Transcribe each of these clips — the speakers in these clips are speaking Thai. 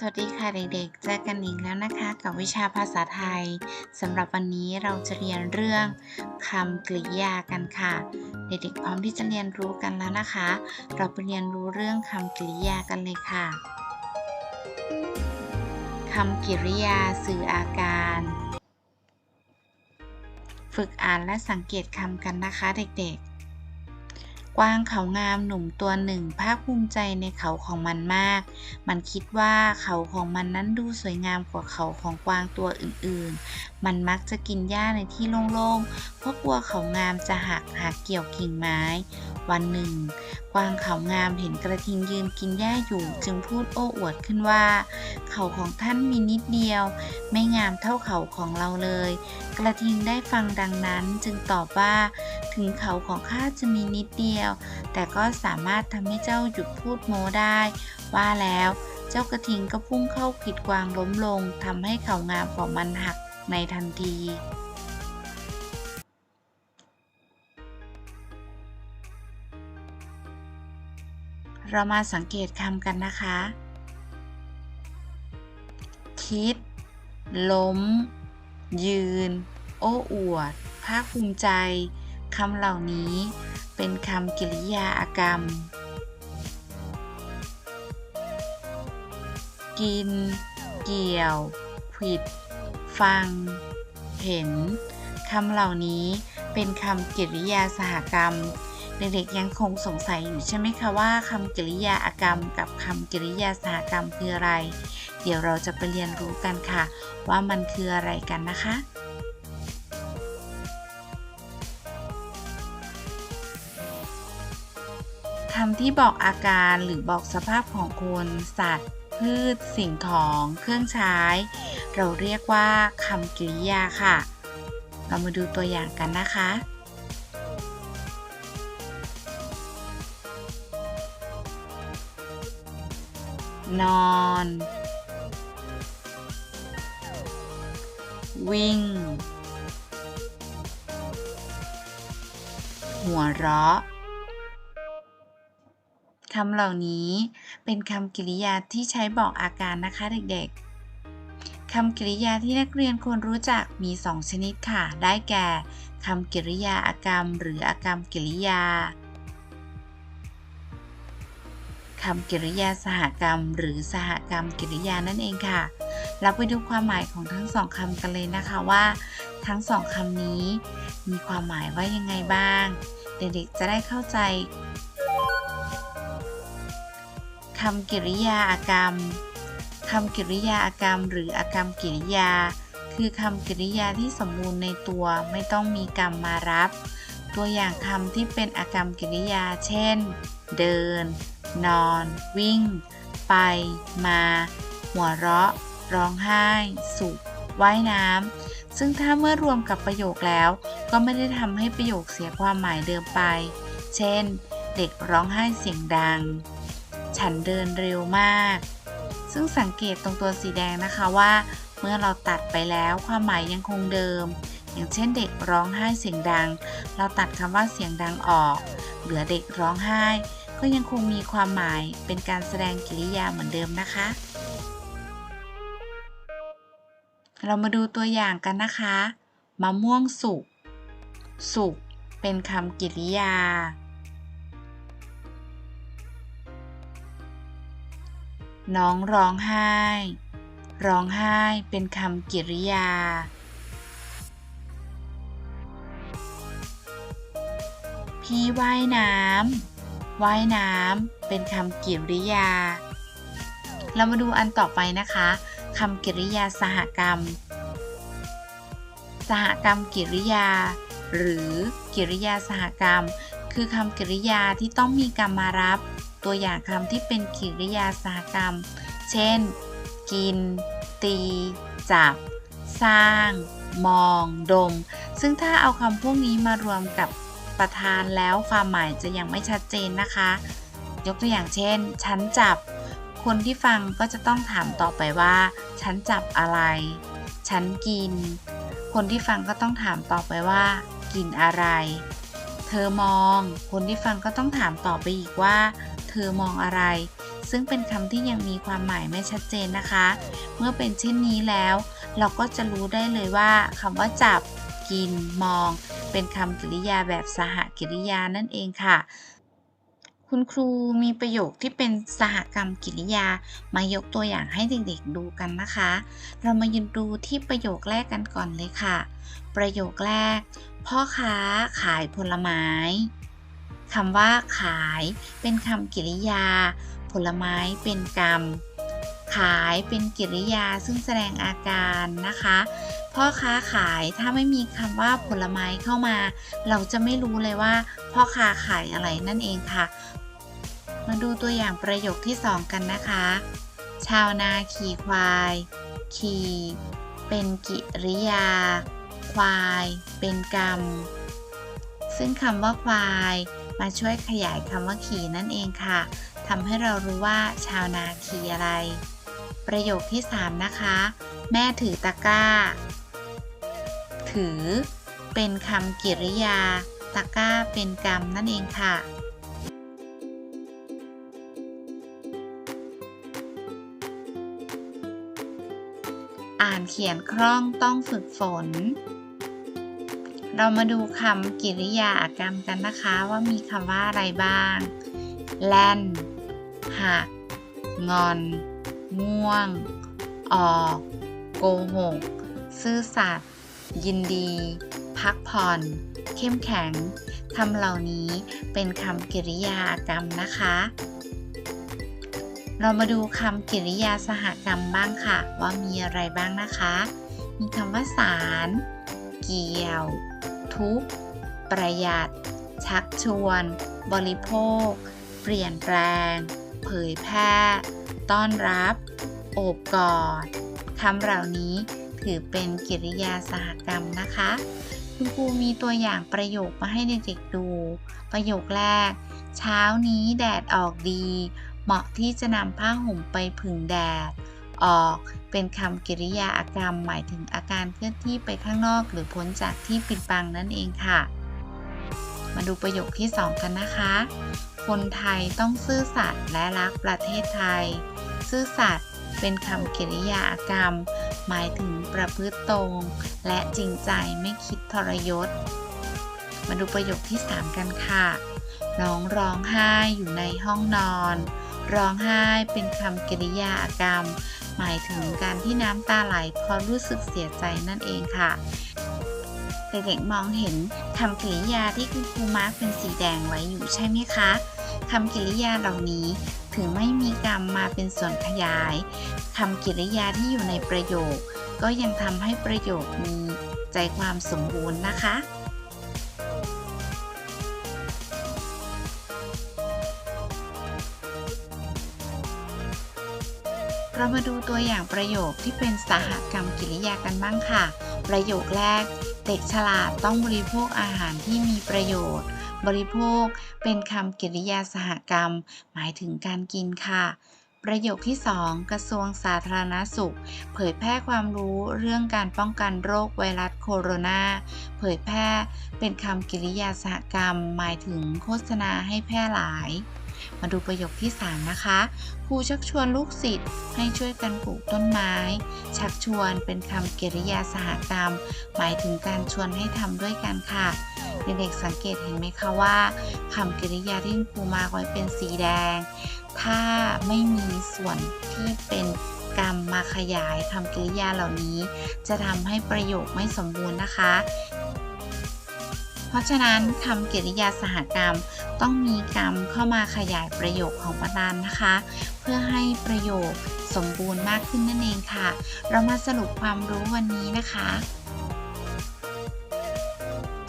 สวัสดีค่ะเด็กๆ เจอกันอีกแล้วนะคะกับวิชาภาษาไทยสำหรับวันนี้เราจะเรียนเรื่องคำกริยากันค่ะ เด็กๆพร้อมที่จะเรียนรู้กันแล้วนะคะ เราไปเรียนรู้เรื่องคำกริยากันเลยค่ะคำกริยาสื่ออาการ ฝึกอ่านและสังเกตคำกันนะคะเด็กๆ กวางเขางามหนุ่มตัวหนึ่งภาคภูมิใจในเขาของมันมาก มันคิดว่าเขาของมันนั้นดูสวยงามกว่าเขาของกวางตัวอื่นๆ มันมักจะกินหญ้าในที่โล่งๆ เพราะกลัวเขางามจะหักหากเกี่ยวกิ่งไม้ วันหนึ่งกวางเขางามเห็นกระทิงยืนกินหญ้าอยู่จึงพูดโอ้อวดขึ้นว่า เขาของท่านมีนิดเดียว ไม่งามเท่าเขาของเราเลย กระทิงได้ฟังดังนั้นจึงตอบว่า ถึงเขาของข้าจะมีนิดเดียว แต่ก็สามารถทำให้เจ้าหยุดพูดโม้ได้ ว่าแล้วเจ้ากระทิงก็พุ่งเข้าขีดกวางล้มลงทำให้เขางามของมันหักในทันที เรามาสังเกตคำกันนะคะ คิด ล้ม ยืน โอ้อวด ภาคภูมิใจ คำเหล่านี้เป็นคำกริยาอากรรม กิน เกี่ยว ผิด ฟัง เห็น คำเหล่านี้เป็นคำกริยาสหกรรม เด็กๆยังคงสงสัยอยู่ใช่ไหมคะว่าคำกริยาอากรรม กับคำกริยาสหกรรมคืออะไร เดี๋ยวเราจะไปเรียนรู้กันค่ะ ว่ามันคืออะไรกันนะคะคำที่บอกอาการหรือบอกสภาพของคนสัตว์ พืช สิ่งของ เครื่องใช้ เราเรียกว่าคำกริยาค่ะ เรามาดูตัวอย่างกันนะคะ นอน วิ่ง หัวเราะคำเหล่านี้เป็นคำกริยาที่ใช้บอกอาการนะคะเด็กๆ คำกริยาที่นักเรียนควรรู้จักมี 2 ชนิดค่ะ ได้แก่คำกริยาอากรรม หรืออากรรมกริยา คำกริยาสหกรรม หรือสหกรรมกริยานั่นเองค่ะ เราไปดูความหมายของทั้งสองคำกันเลยนะคะว่า ทั้งสองคำนี้ มีความหมายว่ายังไงบ้าง เด็กๆจะได้เข้าใจคำกริยาอากรรมคำกริยาอากรรม หรืออากรรมกริยา คือคำกริยาที่สมบูรณ์ในตัวไม่ต้องมีกรรมมารับ ตัวอย่างคำที่เป็นอากรรมกริยา เช่น เดิน นอน วิ่ง ไป มา หัวเราะ ร้องไห้ สุขว่ายน้ำ ซึ่งถ้าเมื่อรวมกับประโยคแล้ว ก็ไม่ได้ทำให้ประโยคเสียความหมายเดิมไป เช่น เด็กร้องไห้เสียงดัง ฉันเดินเร็วมาก ซึ่งสังเกตตรงตัวสีแดงนะคะว่า เมื่อเราตัดไปแล้วความหมายยังคงเดิม อย่างเช่น เด็กร้องไห้เสียงดัง เราตัดคำว่าเสียงดังออก เหลือเด็กร้องไห้ ก็ยังคงมีความหมายเป็นการแสดงกริยาเหมือนเดิมนะคะ เรามาดูตัวอย่างกันนะคะมะม่วงสุก สุกเป็นคำกริยา น้องร้องไห้ ร้องไห้เป็นคำกริยา พี่ว่ายน้ำ ว่ายน้ำเป็นคำกริยา เรามาดูอันต่อไปนะคะคำกริยาสหกรรม สหกรรมกริยา หรือกริยาสหกรรม คือคำกริยาที่ต้องมีกรรมมารับ ตัวอย่างคำที่เป็นกริยาสหกรรม เช่น กิน ตี จับ สร้าง มอง ดม ซึ่งถ้าเอาคำพวกนี้มารวมกับ ประธานแล้วความหมายจะยังไม่ชัดเจนนะคะ ยกตัวอย่างเช่น ฉันจับ คนที่ฟังก็จะต้องถามต่อไปว่า ฉันจับอะไร ฉันกิน คนที่ฟังก็ต้องถามต่อไปว่า กินอะไร เธอมอง คนที่ฟังก็ต้องถามต่อไปอีกว่า เธอมองอะไร ซึ่งเป็นคำที่ยังมีความหมายไม่ชัดเจนนะคะ เมื่อเป็นเช่นนี้แล้ว เราก็จะรู้ได้เลยว่าคำว่าจับ กิน มอง เป็นคำกริยาแบบสหกริยานั่นเองค่ะ คุณครูมีประโยคที่เป็นสหกรรมกิริยามายกตัวอย่างให้เด็กๆดูกันนะคะ เรามายืนดูที่ประโยคแรกกันก่อนเลยค่ะ ประโยคแรก พ่อค้าขายผลไม้คำว่าขายเป็นคำกริยา ผลไม้เป็นกรรม ขายเป็นกิริยาซึ่งแสดงอาการนะคะ พ่อค้าขายถ้าไม่มีคำว่าผลไม้เข้ามา เราจะไม่รู้เลยว่า พ่อค้าขายอะไรนั่นเองค่ะ มาดูตัวอย่างประโยคที่ 2 กันนะคะ ชาวนาขี่ควาย ขี่เป็นกิริยา ควาย เป็นกรรม ซึ่งคำว่าควายมาช่วยขยายคำว่าขี่นั่นเองค่ะทำให้เรารู้ว่าชาวนาขี่อะไร ประโยคที่ 3 นะคะ แม่ถือตะกร้า ถือ เป็นคำกริยา ตะกร้าเป็นกรรมนั่นเองค่ะ อ่านเขียนคล่องต้องฝึกฝน เรามาดูคำกริยาอากรรมกันนะคะว่ามีคำว่าอะไรบ้าง แล่นหักงอน ง่วง ออกโกหก ซื่อสัตย์ยินดี พักผ่อน เข้มแข็งคำเหล่านี้เป็นคำกริยากรรมนะคะ เรามาดูคำกริยาสหกรรมบ้างค่ะ ว่ามีอะไรบ้างนะคะ มีคำว่าสาร เกี่ยว ทุกประหยัด ชักชวน บริโภค เปลี่ยนแปลง เผยแพร่ ต้อนรับ โอบกอดคำเหล่านี้ถือเป็นกริยาสหกรรมนะคะ คุณครูมีตัวอย่างประโยคมาให้เด็กๆดู ประโยคแรก เช้านี้แดดออกดี เหมาะที่จะนำผ้าห่มไปผึ่งแดด ออกเป็นคำกริยาอากรรม หมายถึงอาการเคลื่อนที่ไปข้างนอก หรือพ้นจากที่ปิดบังนั่นเองค่ะ มาดูประโยคที่ 2 กันนะคะ คนไทยต้องซื่อสัตย์และรักประเทศไทย ซื่อสัตย์เป็นคำกริยาอากรรม หมายถึงประพฤติตรง และจริงใจไม่คิดทรยศ มาดูประโยคที่ 3 กันค่ะ น้องร้องไห้อยู่ในห้องนอน ร้องไห้เป็นคำกริยาอากรรม หมายถึงการที่น้ำตาไหลเพราะรู้สึกเสียใจนั่นเองค่ะเด็กๆมองเห็นคำกริยาที่คุณครูมาร์กเป็นสีแดงไว้อยู่ใช่ไหมคะคำกริยาเหล่านี้ ถึงไม่มีกรรมมาเป็นส่วนขยายคำกริยาที่อยู่ในประโยค ก็ยังทำให้ประโยคมีใจความสมบูรณ์นะคะ เรามาดูตัวอย่างประโยคที่เป็นสหกรรมกิริยากันบ้างค่ะ ประโยคแรก เด็กฉลาดต้องบริโภคอาหารที่มีประโยชน์ บริโภค เป็นคำกริยาสหกรรม หมายถึงการกินค่ะ ประโยคที่ 2 กระทรวงสาธารณสุข เผยแพร่ความรู้เรื่องการป้องกันโรคไวรัสโคโรนา เผยแพร่ เป็นคำกริยาสหกรรม หมายถึงโฆษณาให้แพร่หลาย มาดูประโยคที่ 3 นะคะ ครูชักชวนลูกศิษย์ให้ช่วยกันปลูกต้นไม้ ชักชวนเป็นคำกริยาสหกรรม หมายถึงการชวนให้ทำด้วยกันค่ะเด็กๆสังเกตเห็นไหมคะว่าคำกริยาที่ครูมาไว้เป็นสีแดง ถ้าไม่มีส่วนที่เป็นกรรมมาขยายคำกริยาเหล่านี้ จะทำให้ประโยคไม่สมบูรณ์นะคะ ราะฉะนั้นคำกริยาสหกรรมต้องมีกรรมเข้ามาขยายประโยคของประธานนะคะ เพื่อให้ประโยคสมบูรณ์มากขึ้นนั่นเองค่ะ เรามาสรุปความรู้วันนี้นะคะ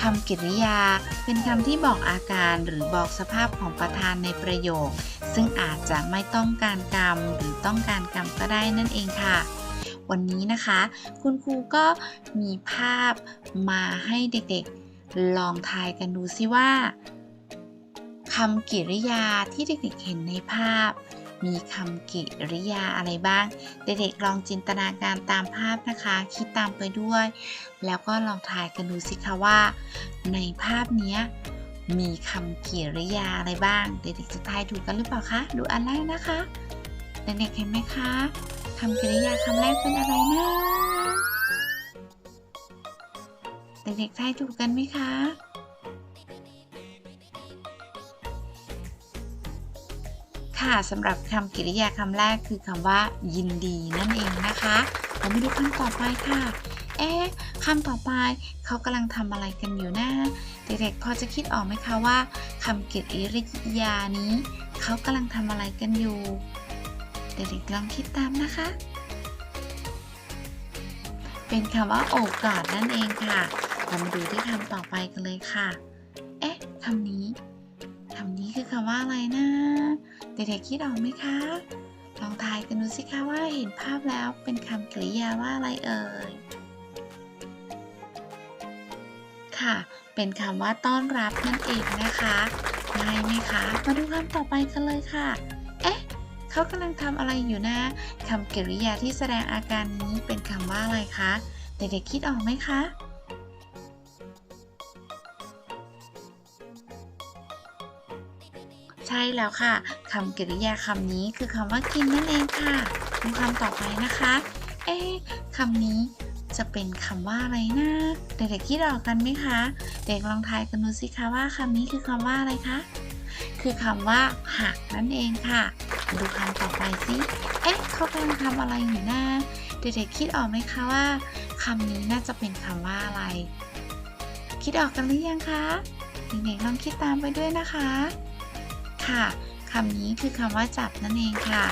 คำกริยาเป็นคำที่บอกอาการหรือบอกสภาพของประธานในประโยค ซึ่งอาจจะไม่ต้องการกรรมหรือต้องการกรรมก็ได้นั่นเองค่ะ วันนี้นะคะ คุณครูก็มีภาพมาให้เด็กๆ ลองทายกันดูซิว่าคำกริยาที่เด็กๆเห็นในภาพ มีคำกริยาอะไรบ้าง เด็กๆลองจินตนาการตามภาพนะคะ คิดตามไปด้วย แล้วก็ลองทายกันดูสิคะว่า ในภาพนี้มีคำกริยาอะไรบ้าง เด็กๆจะทายถูกกันหรือเปล่าคะดูอันแรกนะคะเด็กๆเห็นไหมคะคำกริยาคำแรกเป็นอะไรนะ เด็กๆทายถูกกันไหมคะ ค่ะสำหรับคำกริยาคำแรกคือคำว่า ยินดีนั่นเองนะคะเรามาดูคำต่อไปค่ะ เอ๊ะคำต่อไปเขากำลังทำอะไรกันอยู่นะเด็กๆพอจะคิดออกไหมคะว่าคำกริยานี้เขากำลังทำอะไรกันอยู่ เด็กๆลองคิดตามนะคะเป็นคำว่าโอบกอดนั่นเองค่ะ เรามาดูที่คำต่อไปกันเลยค่ะ เอ๊ะคำนี้คำนี้คือคำว่าอะไรนะ เด็กๆคิดออกไหมคะ ลองทายกันดูสิคะว่าเห็นภาพแล้วเป็นคำกริยาว่าอะไรเอ่ย ค่ะ เป็นคำว่าต้อนรับนั่นเองนะคะง่ายไหมคะ มาดูคำต่อไปกันเลยค่ะ เอ๊ะ เขากำลังทำอะไรอยู่นะคำกริยาที่แสดงอาการนี้เป็นคำว่าอะไรคะ เด็กๆคิดออกไหมคะ ใช่แล้วค่ะคำกริยาคำนี้คือคำว่ากินนั่นเองค่ะดูคำต่อไปนะคะ เอ๊ะคำนี้จะเป็นคำว่าอะไรนะเด็กๆคิดออกกันไหมคะ เด็กลองทายกันดูสิคะว่าคำนี้คือคำว่าอะไรคะคือคำว่าหักนั่นเองค่ะ ดูคำต่อไปสิเอ๊ะเขากำลังทำอะไรอยู่นะเด็กๆคิดออกไหมคะว่าคำนี้น่าจะเป็นคำว่าอะไร คิดออกกันหรือยังคะเด็กๆลองคิดตามไปด้วยนะคะ ค่ะคำนี้คือคำว่าจับนั่นเองค่ะ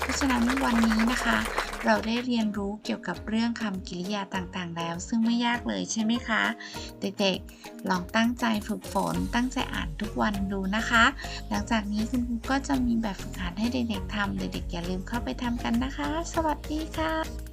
เพราะฉะนั้นวันนี้นะคะ เราได้เรียนรู้เกี่ยวกับเรื่องคำกริยาต่างๆ แล้ว ซึ่งไม่ยากเลยใช่ไหมคะ เด็กๆ ลองตั้งใจฝึกฝน ตั้งใจอ่านทุกวันดูนะคะ หลังจากนี้คุณครูก็จะมีแบบฝึกหัดให้เด็กๆทำเด็กๆอย่าลืมเข้าไปทำกันนะคะ สวัสดีค่ะ